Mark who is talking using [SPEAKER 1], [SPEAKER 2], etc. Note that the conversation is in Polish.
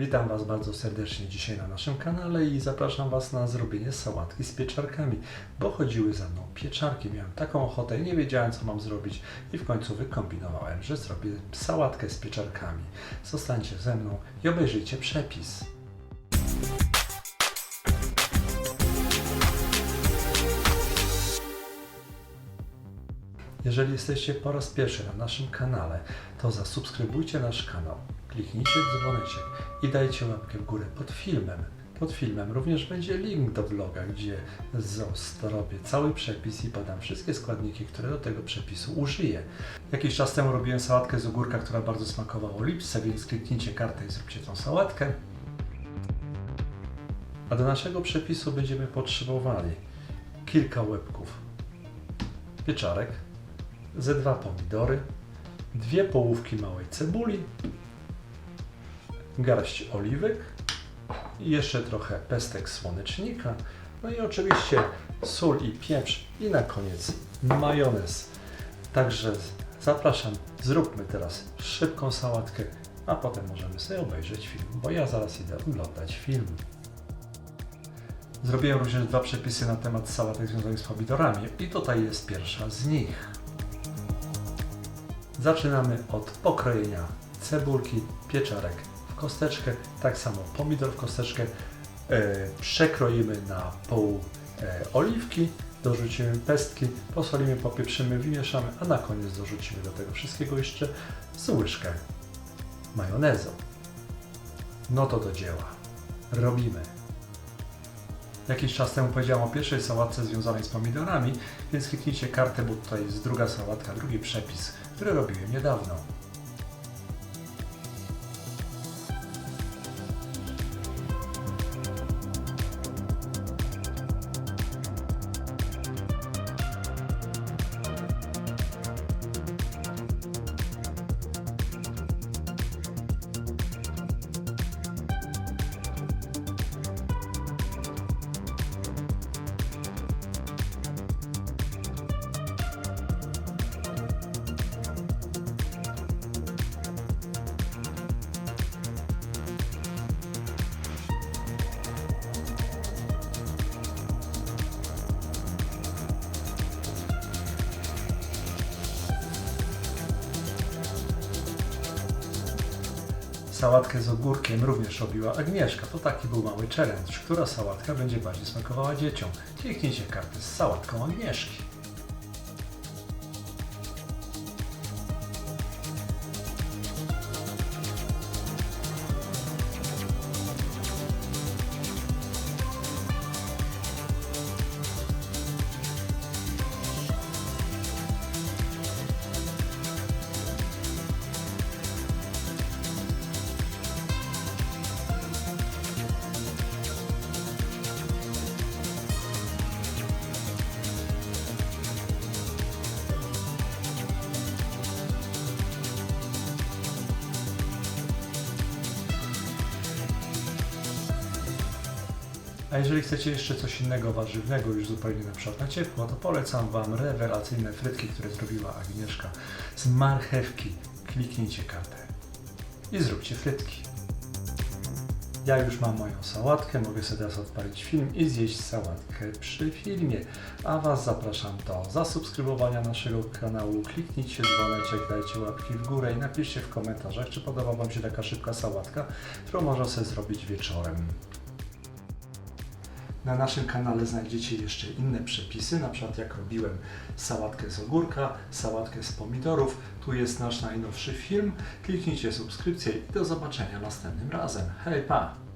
[SPEAKER 1] Witam Was bardzo serdecznie dzisiaj na naszym kanale i zapraszam Was na zrobienie sałatki z pieczarkami, bo chodziły za mną pieczarki. Miałem taką ochotę nie wiedziałem co mam zrobić i w końcu wykombinowałem, że zrobię sałatkę z pieczarkami. Zostańcie ze mną i obejrzyjcie przepis. Jeżeli jesteście po raz pierwszy na naszym kanale, to zasubskrybujcie nasz kanał, kliknijcie dzwoneczek i dajcie łapkę w górę pod filmem. Pod filmem również będzie link do vloga, gdzie zrobię cały przepis i podam wszystkie składniki, które do tego przepisu użyję. Jakiś czas temu robiłem sałatkę z ogórka, która bardzo smakowała olipce, więc kliknijcie kartę i zróbcie tą sałatkę. A do naszego przepisu będziemy potrzebowali kilka łebków pieczarek, ze dwa pomidory, dwie połówki małej cebuli, garść oliwek jeszcze trochę pestek słonecznika, no i oczywiście sól i pieprz i na koniec majonez. Także zapraszam, zróbmy teraz szybką sałatkę, a potem możemy sobie obejrzeć film, bo ja zaraz idę oglądać film. Zrobiłem również dwa przepisy na temat sałatek związanych z pomidorami i tutaj jest pierwsza z nich. Zaczynamy od pokrojenia cebulki, pieczarek w kosteczkę, tak samo pomidor w kosteczkę. E, przekroimy na pół e, oliwki, dorzucimy pestki, posolimy, popieprzymy, wymieszamy, a na koniec dorzucimy do tego wszystkiego jeszcze z łyżkę majonezu. No to do dzieła. Robimy. Jakiś czas temu powiedziałem o pierwszej sałatce związanej z pomidorami, więc kliknijcie kartę, bo tutaj jest druga sałatka, drugi przepis, który robiłem niedawno. Sałatkę z ogórkiem również robiła Agnieszka. To taki był mały challenge. Która sałatka będzie bardziej smakowała dzieciom? Kliknijcie kartę z sałatką Agnieszki. A jeżeli chcecie jeszcze coś innego warzywnego, już zupełnie na przykład na ciepło, to polecam Wam rewelacyjne frytki, które zrobiła Agnieszka z marchewki. Kliknijcie kartę i zróbcie frytki. Ja już mam moją sałatkę, mogę sobie teraz odpalić film i zjeść sałatkę przy filmie. A Was zapraszam do zasubskrybowania naszego kanału, kliknijcie dzwoneczek, dajcie łapki w górę i napiszcie w komentarzach, czy podoba Wam się taka szybka sałatka, którą można sobie zrobić wieczorem. Na naszym kanale znajdziecie jeszcze inne przepisy, na przykład jak robiłem sałatkę z ogórka, sałatkę z pomidorów. Tu jest nasz najnowszy film. Kliknijcie subskrypcję i do zobaczenia następnym razem. Hej, pa!